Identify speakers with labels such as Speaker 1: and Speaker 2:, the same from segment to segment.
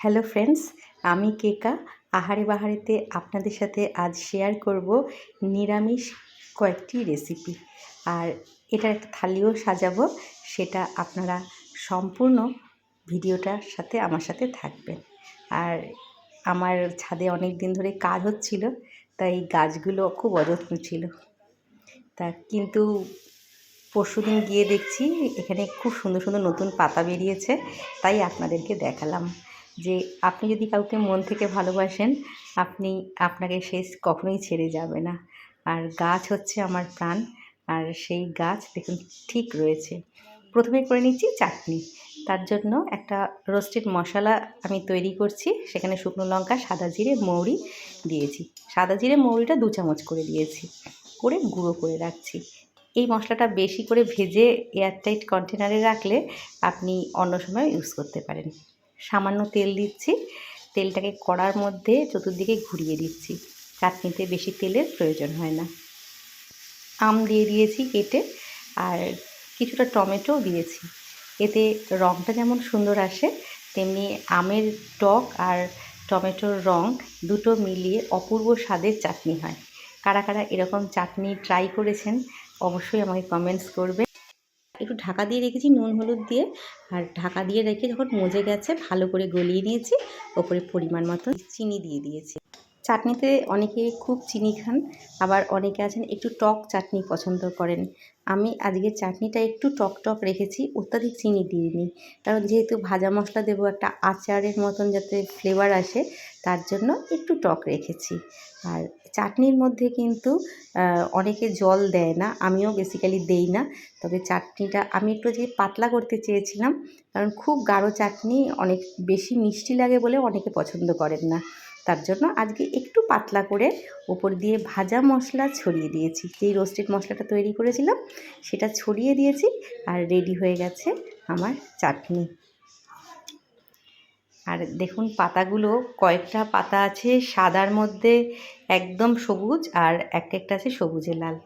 Speaker 1: Hello friends আমি কেকা। আহারে বাহারেতে আপনাদের সাথে আজ শেয়ার করব নিরামিষ কয়েকটি রেসিপি আর এটার একটা থালিও সাজাবো, সেটা আপনারা সম্পূর্ণ ভিডিওটার সাথে আমার সাথে থাকবেন। আর আমার ছাদে অনেক দিন ধরে কাজ হচ্ছিল, তাই গাছগুলো খুব অযত্ন ছিল। তা কিন্তু পরশুদিন গিয়ে দেখছি, এখানে খুব সুন্দর সুন্দর নতুন পাতা বেরিয়েছে, তাই আপনাদেরকে দেখালাম। যে আপনি যদি কাউকে মন থেকে ভালোবাসেন, আপনি আপনাকে সে কখনোই ছেড়ে যাবে না। আর গাছ হচ্ছে আমার প্রাণ, আর সেই গাছ দেখুন ঠিক রয়েছে। প্রথমে করে নিচ্ছি চাটনি। তার জন্য একটা রোস্টেড মশলা আমি তৈরি করছি। সেখানে শুকনো লঙ্কা, সাদা জিরে, মৌরি দিয়েছি। সাদা জিরে, মৌরিটা দু চামচ করে দিয়েছি। করে গুঁড়ো করে রাখছি। এই মশলাটা বেশি করে ভেজে এয়ারটাইট কন্টেনারে রাখলে আপনি অন্য সময় ইউজ করতে পারেন। সামান্য তেল দিচ্ছি। তেলটাকে কড়ার মধ্যে চতুর্দিকে ঘুরিয়ে দিচ্ছি। চাটনিতে বেশি তেলের প্রয়োজন হয় না। আম দিয়ে দিয়েছি কেটে আর কিছুটা টমেটোও দিয়েছি। এতে রঙটা যেমন সুন্দর আসে, তেমনি আমের টক আর টমেটোর রং দুটো মিলিয়ে অপূর্ব স্বাদের চাটনি হয়। কারা কারা এরকম চাটনি ট্রাই করেছেন, অবশ্যই আমাকে কমেন্টস করবে একটু ঢাকা দিয়ে রেখেছি, নুন, হলুদ দিয়ে। আর ঢাকা দিয়ে রেখে যখন মজে গেছে, ভালো করে গলিয়ে নিয়েছি, ওপরে পরিমাণ মতো চিনি দিয়ে দিয়েছি। চাটনিতে অনেকে খুব চিনি খান, আবার অনেকে আছেন একটু টক চাটনি পছন্দ করেন। আমি আজকে চাটনিটা একটু টক টক রেখেছি, অত্যাধিক চিনি দিইনি। কারণ যেহেতু ভাজা মশলা দেবো, একটা আচারের মতন যাতে ফ্লেভার আসে তার জন্য একটু টক রেখেছি। আর চাটনির মধ্যে কিন্তু অনেকে জল দেয় না, আমিও বেসিক্যালি দেই না। তবে চাটনিটা, আমি একটু যে পাতলা করতে চেয়েছিলাম, কারণ খুব গাঢ় চাটনি, অনেক বেশি মিষ্টি লাগে বলে অনেকে পছন্দ করেন না। তার জন্য আজকে একটু পাতলা করে ওপর দিয়ে ভাজা মশলা ছড়িয়ে দিয়েছি। যেই রোস্টেড মশলাটা তৈরি করেছিলাম, সেটা ছড়িয়ে দিয়েছি আর রেডি হয়ে গেছে আমার চাটনি। আর দেখুন পাতাগুলো, কয়েকটা পাতা আছে সাদার মধ্যে একদম সবুজ আর এক একটা আছে সবুজে লাল।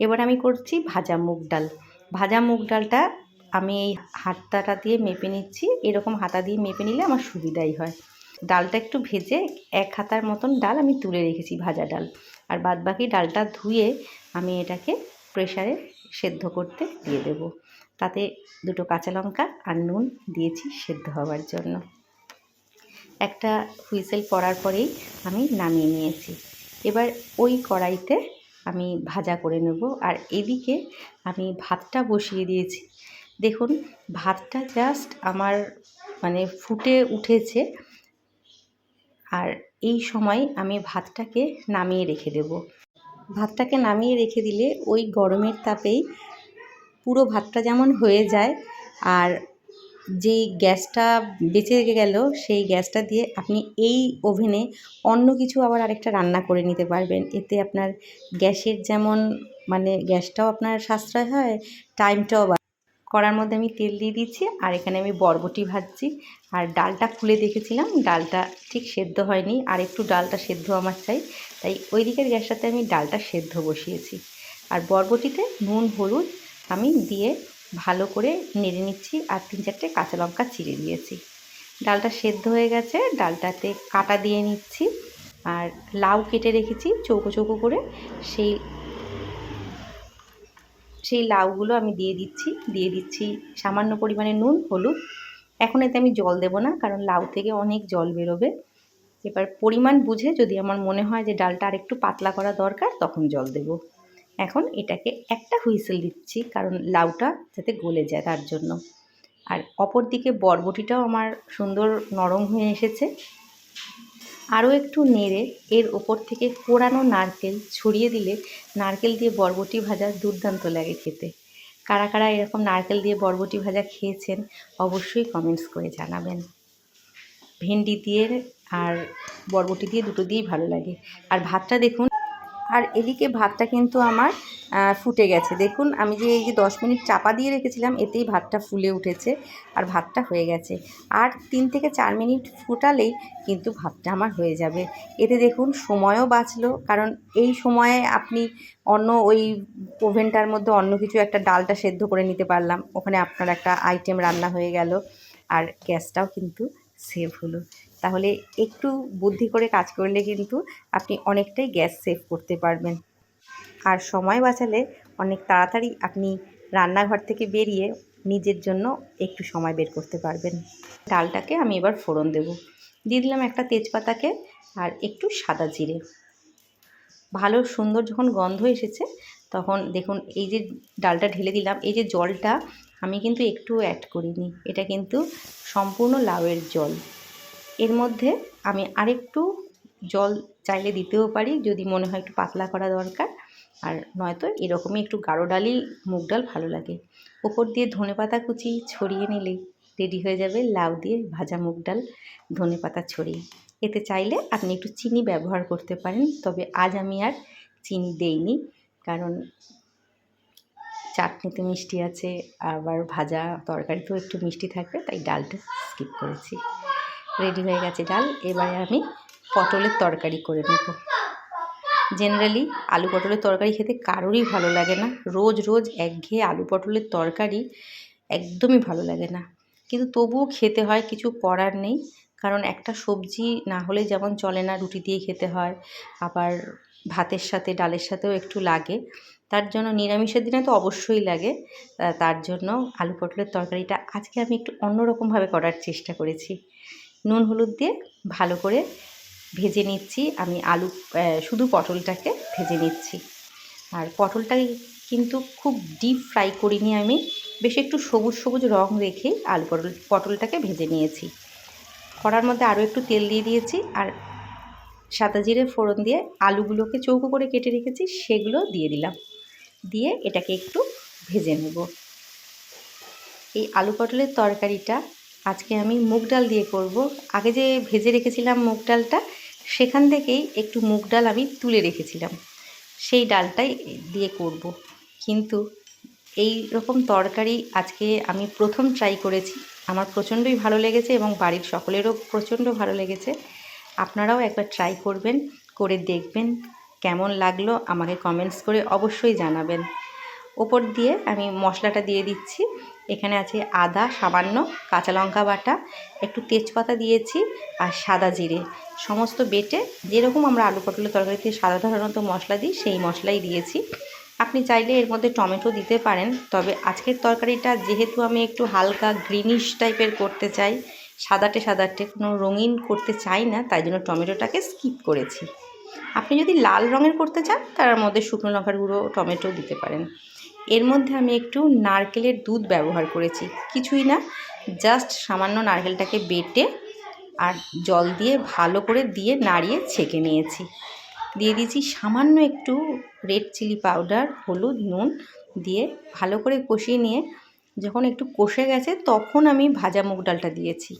Speaker 1: এবার আমি করছি ভাজা মুগ ডাল। ভাজা মুগ ডালটা আমি এই হাতাটা দিয়ে মেপে নিচ্ছি। এরকম হাতা দিয়ে মেপে নিলে আমার সুবিধাই হয়। ডালটা একটু ভেজে এক হাতার মতন ডাল আমি তুলে রেখেছি ভাজা ডাল। আর বাদ বাকি ডালটা ধুয়ে আমি এটাকে প্রেশারে সেদ্ধ করতে দিয়ে দেব। তাতে দুটো কাঁচা লঙ্কা আর নুন দিয়েছি সেদ্ধ হওয়ার জন্য। একটা হুইসেল পড়ার পরেই আমি নামিয়ে নিয়েছি। এবার ওই কড়াইতে আমি ভাজা করে নেব আর এদিকে আমি ভাতটা বসিয়ে দিয়েছি। দেখুন, ভাতটা জাস্ট আমার মানে ফুটে উঠেছে আর এই সময় আমি ভাতটাকে নামিয়ে রেখে দেব। ভাতটাকে নামিয়ে রেখে দিলে ওই গরমের তাপেই পুরো ভাতটা যেমন হয়ে যায় আর যেই গ্যাসটা বেঁচে গেল, সেই গ্যাসটা দিয়ে আপনি এই ওভেনে অন্য কিছু আবার আরেকটা রান্না করে নিতে পারবেন। এতে আপনার গ্যাসের যেমন মানে গ্যাসটাও আপনার সাশ্রয় হয় টাইমটাও করার মধ্যে আমি তেল দিয়ে দিচ্ছি আর এখানে আমি বরবটি ভাজছি। আর ডালটা খুলে দেখেছিলাম, ডালটা ঠিক সেদ্ধ হয়নি। আর একটু ডালটা সেদ্ধ আমার চাই, তাই ওই দিকের গ্যাসটাতে আমি ডালটা সেদ্ধ বসিয়েছি। আর বরবটিতে নুন, হলুদ আমি দিয়ে ভালো করে নেড়ে নিচ্ছি আর তিন চারটে কাঁচা লঙ্কা চিড়ে দিয়েছি। ডালটা সেদ্ধ হয়ে গেছে, ডালটাতে কাটা দিয়ে নিচ্ছি আর লাউ কেটে রেখেছি চৌকো চৌকো করে। সেই সেই লাউগুলো আমি দিয়ে দিচ্ছি দিয়ে দিচ্ছি সামান্য পরিমাণে নুন, হলুদ। এখন এতে আমি জল দেব না, কারণ লাউ থেকে অনেক জল বেরোবে। এবার পরিমাণ বুঝে যদি আমার মনে হয় যে ডালটা আর একটু পাতলা করা দরকার, তখন জল দেব। এখন এটাকে একটা হুইসেল দিচ্ছি, কারণ লাউটা যাতে গলে যায় তার জন্য। আর অপর দিকে বরবটিটাও আমার সুন্দর নরম হয়ে এসেছে। আরও একটু নেড়ে এর ওপর থেকে কোরানো নারকেল ছড়িয়ে দিলে নারকেল দিয়ে বরবটি ভাজা দুর্দান্ত লাগে খেতে। কারা কারা এরকম নারকেল দিয়ে বরবটি ভাজা খেয়েছেন অবশ্যই কমেন্টস করে জানাবেন। ভেন্ডি দিয়ে আর বরবটি দিয়ে দুটো দিয়েই ভালো লাগে। আর ভাতটা দেখুন আর এদিকে ভাতটা কিন্তু আমার ফুটে গেছে। দেখুন, আমি যে এই যে দশ মিনিট চাপা দিয়ে রেখেছিলাম, এতেই ভাতটা ফুলে উঠেছে আর ভাতটা হয়ে গেছে। আর তিন থেকে চার মিনিট ফুটালেই কিন্তু ভাতটা আমার হয়ে যাবে। এতে দেখুন, সময়ও বাঁচলো, কারণ এই সময়ে আপনি অন্য ওই ওভেনটার মধ্যে অন্য কিছু একটা ডালটা সেদ্ধ করে নিতে পারলাম। ওখানে আপনার একটা আইটেম রান্না হয়ে গেল, আর গ্যাসটাও কিন্তু সেভ হলো। তাহলে একটু বুদ্ধি করে কাজ করলে কিন্তু আপনি অনেকটাই গ্যাস সেভ করতে পারবেন। আর সময় বাঁচালে অনেক তাড়াতাড়ি আপনি রান্নাঘর থেকে বেরিয়ে নিজের জন্য একটু সময় বের করতে পারবেন। ডালটাকে আমি এবার ফোড়ন দেব। দিয়ে দিলাম একটা তেজপাতাকে আর একটু সাদা জিরে। ভালো সুন্দর যখন গন্ধ এসেছে, তখন দেখুন এই যে ডালটা ঢেলে দিলাম, এই যে জলটা আমি কিন্তু একটু অ্যাড করিনি। এটা কিন্তু সম্পূর্ণ লাউয়ের জল। এর মধ্যে আমি আরেকটু জল চাইলে দিতেও পারি, যদি মনে হয় একটু পাতলা করা দরকার। আর নয়তো এরকমই একটু গাঢ় ডালই মুগ ডাল ভালো লাগে। ওপর দিয়ে ধনে পাতা কুচি ছড়িয়ে নিলেই রেডি হয়ে যাবে লাউ দিয়ে ভাজা মুগ ডাল, ধনে পাতা ছড়িয়ে। এতে চাইলে আপনি একটু চিনি ব্যবহার করতে পারেন, তবে আজ আমি আর চিনি দেইনি, কারণ চাটনিতে মিষ্টি আছে, আবার ভাজা তরকারিতেও একটু মিষ্টি থাকবে, তাই ডালটা স্কিপ করেছি। রেডি হয়ে গেছে ডাল। এবারে আমি পটলের তরকারি করে নেব। জেনারেলি আলু পটলের তরকারি খেতে কারোরই ভালো লাগে না। রোজ রোজ একঘেয়ে আলু পটলের তরকারি একদমই ভালো লাগে না। কিন্তু তবুও খেতে হয়, কিছু করার নেই। কারণ একটা সবজি না হলে যেমন চলে না, রুটি দিয়ে খেতে হয়। আবার ভাতের সাথে, ডালের সাথেও একটু লাগে। তার জন্য নিরামিষের দিনে তো অবশ্যই লাগে। তার জন্য আলু পটলের তরকারিটা আজকে আমি একটু অন্যরকমভাবে করার চেষ্টা করেছি। নুন হলুদ দিয়ে ভালো করে ভেজে নিচ্ছি। আমি আলু শুধু পটলটাকে ভেজে নিচ্ছি। আর পটলটাকে কিন্তু খুব ডিপ ফ্রাই করিনি আমি। বেশ একটু সবুজ সবুজ রং রেখেই আলু পটল, পটলটাকে ভেজে নিয়েছি। কড়ার মধ্যে আরও একটু তেল দিয়ে দিয়েছি আর সাদা জিরে ফোড়ন দিয়ে আলুগুলোকে চৌকো করে কেটে রেখেছি, সেগুলো দিয়ে দিলাম। দিয়ে এটাকে একটু ভেজে নেব। এই আলু পটলের তরকারিটা আজকে আমি মুগ ডাল দিয়ে করব। আগে যে ভেজে রেখেছিলাম মুগ ডালটা, সেখান থেকেই একটু মুগ ডাল আমি তুলে রেখেছিলাম। সেই ডালটাই দিয়ে করব। কিন্তু এই রকম তরকারি আজকে আমি প্রথম ট্রাই করেছি। আমার প্রচণ্ডই ভালো লেগেছে এবং বাড়ির সকলেরও প্রচণ্ড ভালো লেগেছে। আপনারাও একবার ট্রাই করবেন, করে দেখবেন। কেমন লাগল আমাকে কমেন্টস করে অবশ্যই জানাবেন। ওপর দিয়ে আমি মশলাটা দিয়ে দিচ্ছি। এখানে আছে আদা, সামান্য কাঁচা লঙ্কা বাটা, একটু তেজপাতা দিয়েছি আর সাদা জিরে। সমস্ত বেটে যেরকম আমরা আলু পটলের তরকারিতে সাধারণত মশলা দিই, সেই মশলাই দিয়েছি। আপনি চাইলে এর মধ্যে টমেটো দিতে পারেন, তবে আজকের তরকারিটা যেহেতু আমি একটু হালকা গ্রিনিশ টাইপের করতে চাই, সাদাটে সাদাটে, কোনো রঙিন করতে চাই না, তাই জন্য টমেটোটাকে স্কিপ করেছি। আপনি যদি লাল রঙের করতে চান, তার মধ্যে শুকনো লঙ্কার গুঁড়ো, টমেটো দিতে পারেন। এর মধ্যে আমি একটু নারকেলের দুধ ব্যবহার করেছি। কিছুই না জাস্ট সামান্য নারকেলটাকে বেটে আর জল দিয়ে ভালো করে দিয়ে নাড়িয়ে ছেঁকে নিয়েছি। দিয়ে দিয়েছি সামান্য একটু রেড চিলি পাউডার হলুদ, নুন দিয়ে ভালো করে কষিয়ে নিয়ে যখন একটু কষে গেছে তখন আমি ভাজা মুগ ডালটা দিয়েছি।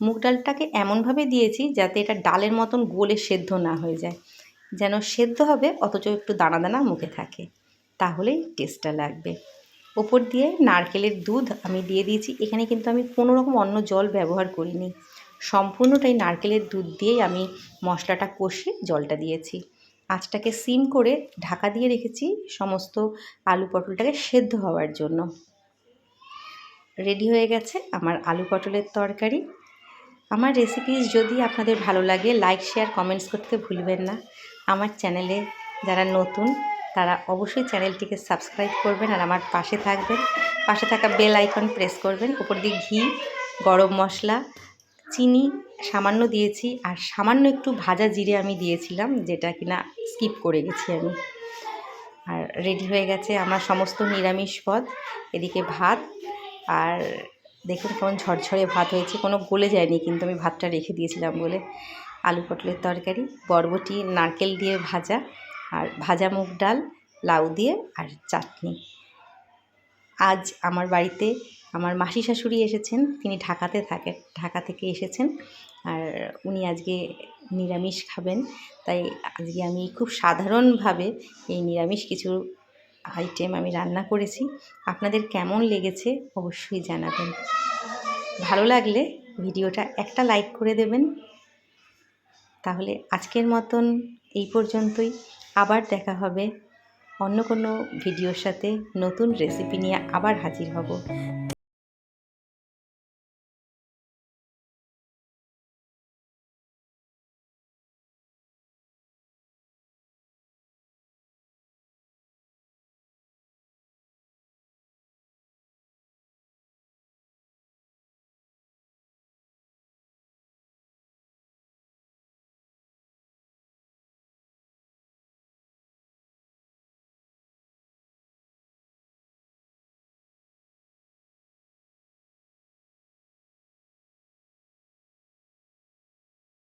Speaker 1: মুগ ডালটাকে এমনভাবে দিয়েছি যাতে এটা ডালের মতন গোলে সেদ্ধ না হয়ে যায়। যেন সেদ্ধ হবে, অথচ একটু দানা দানা মুখে থাকে। তাহলেই টেস্টটা লাগবে। ওপর দিয়ে নারকেলের দুধ আমি দিয়ে দিয়েছি। এখানে কিন্তু আমি কোনো রকম অন্য জল ব্যবহার করিনি। সম্পূর্ণটাই নারকেলের দুধ দিয়েই আমি মশলাটা কষে জলটা দিয়েছি। আঁচটাকে সিম করে ঢাকা দিয়ে রেখেছি সমস্ত আলু পটলটাকে সেদ্ধ হওয়ার জন্য। রেডি হয়ে গেছে আমার আলু পটলের তরকারি। আমার রেসিপিস যদি আপনাদের ভালো লাগে লাইক শেয়ার কমেন্টস করতে ভুলবেন না। আমার চ্যানেলে যারা নতুন তারা অবশ্যই চ্যানেলটিকে সাবস্ক্রাইব করবেন আর আমার পাশে থাকবেন। পাশে থাকা বেল আইকন প্রেস করবেন। উপর দিয়ে ঘি, গরম মশলা, চিনি সামান্য দিয়েছি আর সামান্য একটু ভাজা জিরে আমি দিয়েছিলাম, যেটা কিনা স্কিপ করে গেছি আমি। আর রেডি হয়ে গেছে আমার সমস্ত নিরামিষ পদ। এদিকে ভাত আর দেখুন কেমন ঝরঝরে ভাত হয়েছে, কোনো গলে যায়নি কিন্তু আমি ভাতটা রেখে দিয়েছিলাম বলে। আলু পটলের তরকারি, বরবটি, নারকেল দিয়ে ভাজা আর ভাজা মুগ ডাল, লাউ দিয়ে আর চাটনি। আজ আমার বাড়িতে আমার মাসি শাশুড়ি এসেছেন, তিনি ঢাকাতে থাকেন ঢাকা থেকে এসেছেন আর উনি আজকে নিরামিষ খাবেন। তাই আজকে আমি খুব সাধারণভাবে এই নিরামিষ কিছু আইটেম আমি রান্না করেছি। আপনাদের কেমন লেগেছে অবশ্যই জানাবেন। ভালো লাগলে ভিডিওটা একটা লাইক করে দেবেন। তাহলে আজকের মতন এই পর্যন্তই। আবার দেখা হবে। অন্য কোনো ভিডিওর সাথে নতুন রেসিপি নিয়ে আবার হাজির হব।